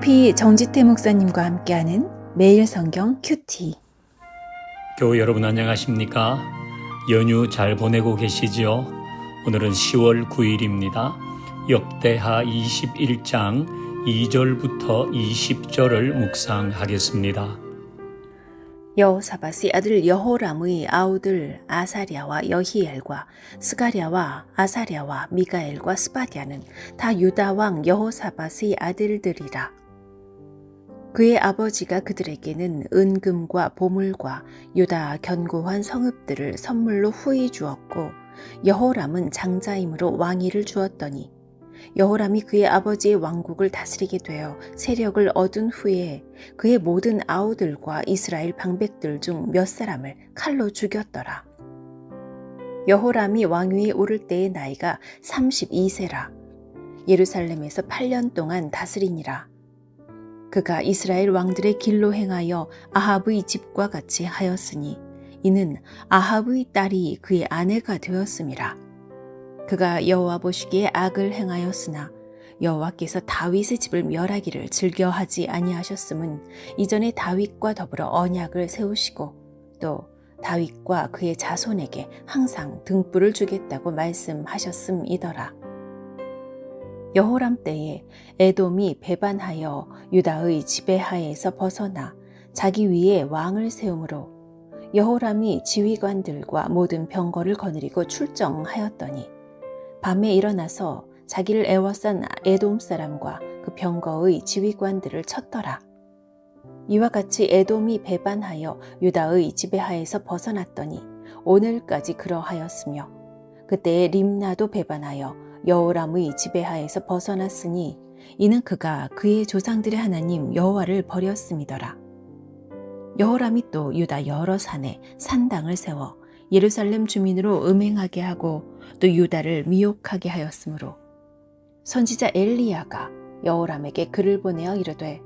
LP 정지태 목사님과 함께하는 매일 성경 큐티. 교우 여러분 안녕하십니까? 연휴 잘 보내고 계시지요? 오늘은 10월 9일입니다. 역대하 21장 2절부터 20절을 묵상하겠습니다. 여호사밧의 아들 여호람의 아우들 아사랴와 여히엘과 스가랴와 아사랴와 미가엘과 스바디아는 다 유다 왕 여호사밧의 아들들이라. 그의 아버지가 그들에게는 은금과 보물과 유다 견고한 성읍들을 선물로 후히 주었고 여호람은 장자임으로 왕위를 주었더니 여호람이 그의 아버지의 왕국을 다스리게 되어 세력을 얻은 후에 그의 모든 아우들과 이스라엘 방백들 중 몇 사람을 칼로 죽였더라. 여호람이 왕위에 오를 때의 나이가 32세라. 예루살렘에서 8년 동안 다스리니라. 그가 이스라엘 왕들의 길로 행하여 아합의 집과 같이 하였으니 이는 아합의 딸이 그의 아내가 되었음이라. 그가 여호와 보시기에 악을 행하였으나 여호와께서 다윗의 집을 멸하기를 즐겨하지 아니하셨음은 이전에 다윗과 더불어 언약을 세우시고 또 다윗과 그의 자손에게 항상 등불을 주겠다고 말씀하셨음이더라. 여호람 때에 에돔이 배반하여 유다의 지배하에서 벗어나 자기 위에 왕을 세우므로 여호람이 지휘관들과 모든 병거를 거느리고 출정하였더니 밤에 일어나서 자기를 애워싼 에돔 사람과 그 병거의 지휘관들을 쳤더라. 이와 같이 에돔이 배반하여 유다의 지배하에서 벗어났더니 오늘까지 그러하였으며 그때에 림나도 배반하여 여호람의 지배하에서 벗어났으니 이는 그가 그의 조상들의 하나님 여호와를 버렸음이더라. 여호람이 또 유다 여러 산에 산당을 세워 예루살렘 주민으로 음행하게 하고 또 유다를 미혹하게 하였으므로 선지자 엘리야가 여호람에게 글을 보내어 이르되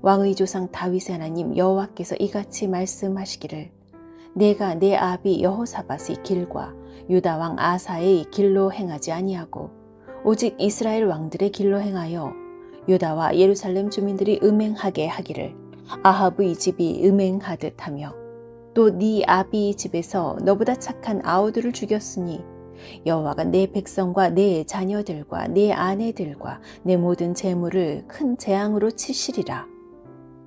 왕의 조상 다윗의 하나님 여호와께서 이같이 말씀하시기를 내가 내 아비 여호사밧의 길과 유다 왕 아사의 길로 행하지 아니하고 오직 이스라엘 왕들의 길로 행하여 유다와 예루살렘 주민들이 음행하게 하기를 아합의 집이 음행하듯 하며 또 네 아비 집에서 너보다 착한 아우들을 죽였으니 여호와가 내 백성과 내 자녀들과 내 아내들과 내 모든 재물을 큰 재앙으로 치시리라.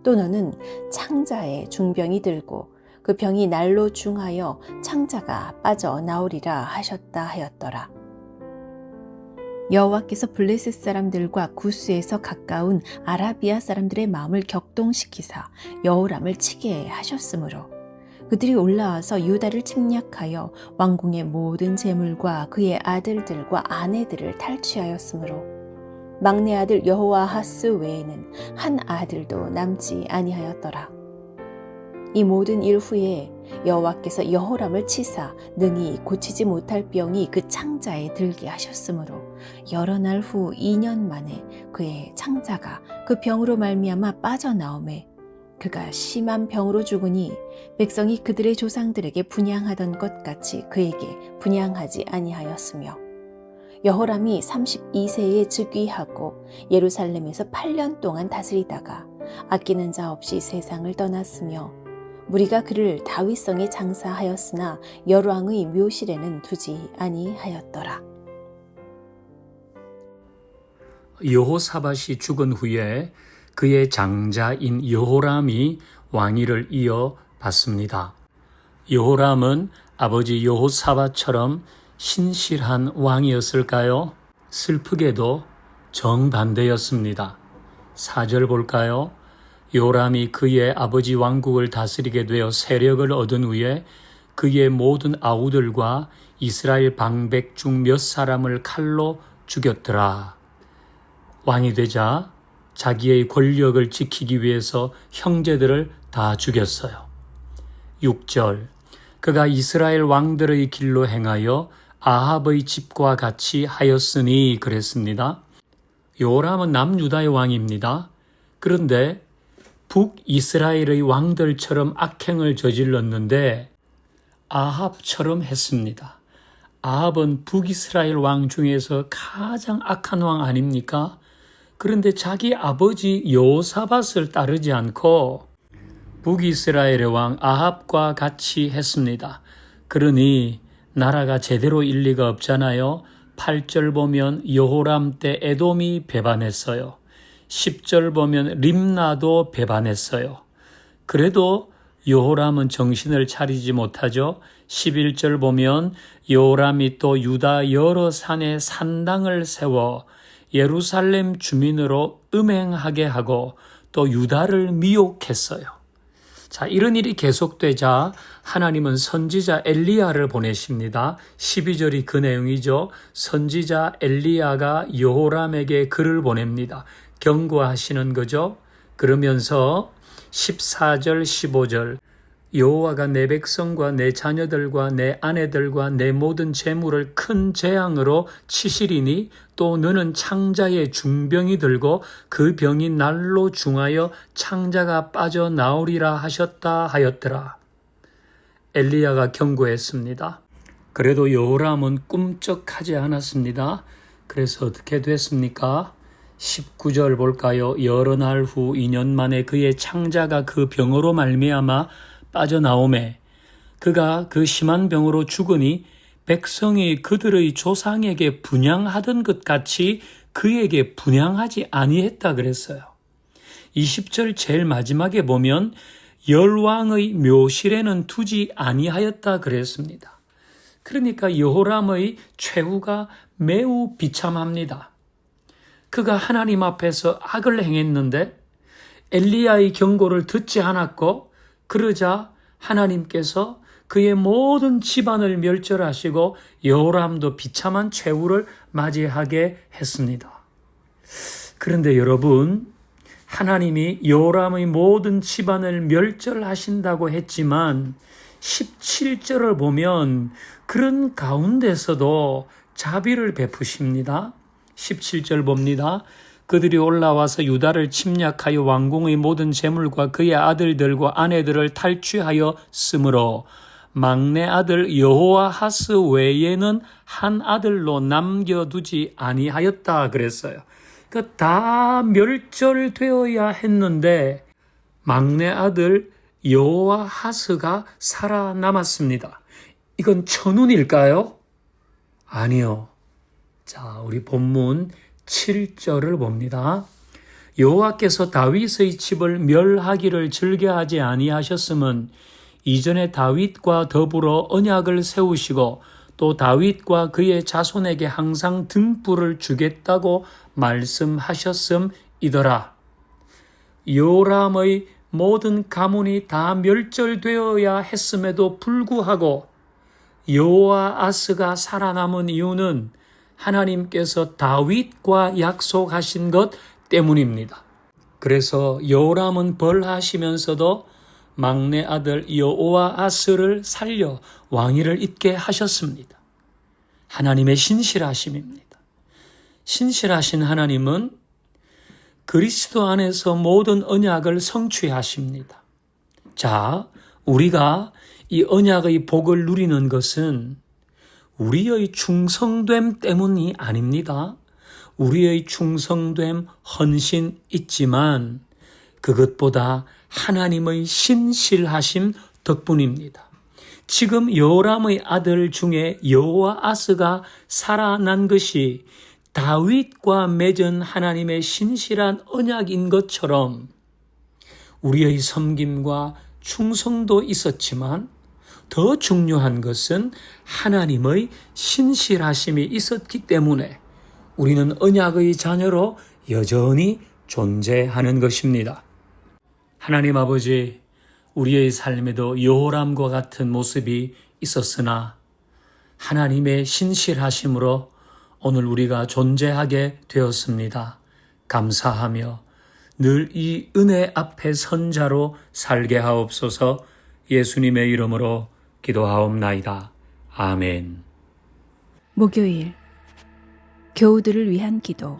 또 너는 창자에 중병이 들고 그 병이 날로 중하여 창자가 빠져 나오리라 하셨다 하였더라. 여호와께서 블레셋 사람들과 구스에서 가까운 아라비아 사람들의 마음을 격동시키사 여호람을 치게 하셨으므로 그들이 올라와서 유다를 침략하여 왕궁의 모든 재물과 그의 아들들과 아내들을 탈취하였으므로 막내 아들 여호와 하스 외에는 한 아들도 남지 아니하였더라. 이 모든 일 후에 여호와께서 여호람을 치사 능히 고치지 못할 병이 그 창자에 들게 하셨으므로 여러 날 후 2년 만에 그의 창자가 그 병으로 말미암아 빠져나오매 그가 심한 병으로 죽으니 백성이 그들의 조상들에게 분양하던 것 같이 그에게 분양하지 아니하였으며 여호람이 32세에 즉위하고 예루살렘에서 8년 동안 다스리다가 아끼는 자 없이 세상을 떠났으며 무리가 그를 다윗성에 장사하였으나 여왕의 묘실에는 두지 아니하였더라. 여호사밧이 죽은 후에 그의 장자인 여호람이 왕위를 이어받습니다. 여호람은 아버지 여호사밧처럼 신실한 왕이었을까요? 슬프게도 정반대였습니다. 사절 볼까요? 요람이 그의 아버지 왕국을 다스리게 되어 세력을 얻은 후에 그의 모든 아우들과 이스라엘 방백 중 몇 사람을 칼로 죽였더라. 왕이 되자 자기의 권력을 지키기 위해서 형제들을 다 죽였어요. 6절 그가 이스라엘 왕들의 길로 행하여 아합의 집과 같이 하였으니 그랬습니다. 요람은 남유다의 왕입니다. 그런데 북이스라엘의 왕들처럼 악행을 저질렀는데 아합처럼 했습니다. 아합은 북이스라엘 왕 중에서 가장 악한 왕 아닙니까? 그런데 자기 아버지 여호사밧을 따르지 않고 북이스라엘의 왕 아합과 같이 했습니다. 그러니 나라가 제대로 일 리가 없잖아요. 8절 보면 여호람 때 에돔이 배반했어요. 10절 보면 림나도 배반했어요. 그래도 여호람은 정신을 차리지 못하죠. 11절 보면 여호람이 또 유다 여러 산에 산당을 세워 예루살렘 주민으로 음행하게 하고 또 유다를 미혹했어요. 자, 이런 일이 계속되자 하나님은 선지자 엘리야를 보내십니다. 12절이 그 내용이죠. 선지자 엘리야가 여호람에게 글을 보냅니다. 경고하시는 거죠. 그러면서 14절, 15절 여호와가 내 백성과 내 자녀들과 내 아내들과 내 모든 재물을 큰 재앙으로 치시리니 또 너는 창자의 중병이 들고 그 병이 날로 중하여 창자가 빠져 나오리라 하셨다 하였더라. 엘리야가 경고했습니다. 그래도 여호람은 꿈쩍하지 않았습니다. 그래서 어떻게 됐습니까? 19절 볼까요? 여러 날 후 2년 만에 그의 창자가 그 병으로 말미암아 빠져나오매 그가 그 심한 병으로 죽으니 백성이 그들의 조상에게 분양하던 것 같이 그에게 분양하지 아니했다 그랬어요. 20절 제일 마지막에 보면 열왕의 묘실에는 두지 아니하였다 그랬습니다. 그러니까 여호람의 최후가 매우 비참합니다. 그가 하나님 앞에서 악을 행했는데 엘리야의 경고를 듣지 않았고 그러자 하나님께서 그의 모든 집안을 멸절하시고 여호람도 비참한 최후를 맞이하게 했습니다. 그런데 여러분 하나님이 여호람의 모든 집안을 멸절하신다고 했지만 17절을 보면 그런 가운데서도 자비를 베푸십니다. 17절 봅니다. 그들이 올라와서 유다를 침략하여 왕궁의 모든 재물과 그의 아들들과 아내들을 탈취하여 쓰므로 막내 아들 여호와 하스 외에는 한 아들로 남겨두지 아니하였다 그랬어요. 그다 멸절되어야 했는데 막내 아들 여호와 하스가 살아남았습니다. 이건 천운일까요? 아니요. 자, 우리 본문 7절을 봅니다. 여호와께서 다윗의 집을 멸하기를 즐겨하지 아니하셨음은 이전에 다윗과 더불어 언약을 세우시고 또 다윗과 그의 자손에게 항상 등불을 주겠다고 말씀하셨음이더라. 요람의 모든 가문이 다 멸절되어야 했음에도 불구하고 여호와 아스가 살아남은 이유는 하나님께서 다윗과 약속하신 것 때문입니다. 그래서 여호람은 벌하시면서도 막내 아들 여호와 아스를 살려 왕위를 잇게 하셨습니다. 하나님의 신실하심입니다. 신실하신 하나님은 그리스도 안에서 모든 언약을 성취하십니다. 자, 우리가 이 언약의 복을 누리는 것은 우리의 충성됨 때문이 아닙니다. 우리의 충성됨, 헌신 있지만 그것보다 하나님의 신실하심 덕분입니다. 지금 여호람의 아들 중에 여호와 아스가 살아난 것이 다윗과 맺은 하나님의 신실한 언약인 것처럼 우리의 섬김과 충성도 있었지만 더 중요한 것은 하나님의 신실하심이 있었기 때문에 우리는 언약의 자녀로 여전히 존재하는 것입니다. 하나님 아버지, 우리의 삶에도 여호람과 같은 모습이 있었으나 하나님의 신실하심으로 오늘 우리가 존재하게 되었습니다. 감사하며 늘 이 은혜 앞에 선자로 살게 하옵소서 예수님의 이름으로 기도하옵나이다. 아멘. 목요일 교우들을 위한 기도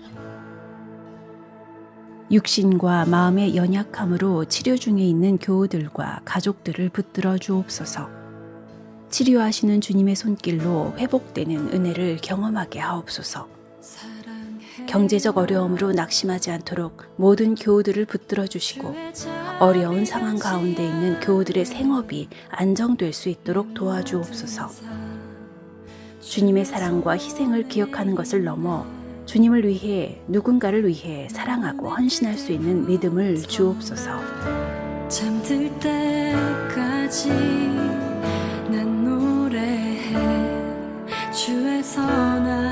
육신과 마음의 연약함으로 치료 중에 있는 교우들과 가족들을 붙들어 주옵소서. 치료하시는 주님의 손길로 회복되는 은혜를 경험하게 하옵소서. 경제적 어려움으로 낙심하지 않도록 모든 교우들을 붙들어 주시고 어려운 상황 가운데 있는 교우들의 생업이 안정될 수 있도록 도와주옵소서. 주님의 사랑과 희생을 기억하는 것을 넘어 주님을 위해 누군가를 위해 사랑하고 헌신할 수 있는 믿음을 주옵소서. 잠들 때까지 난 노래해 주의 선한